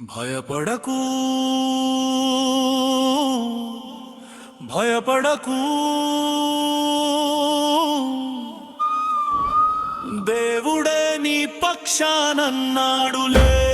భయపడకు. భయపడకు. దేవుడే నీ పక్షానన్నాడులే.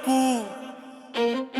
పడకు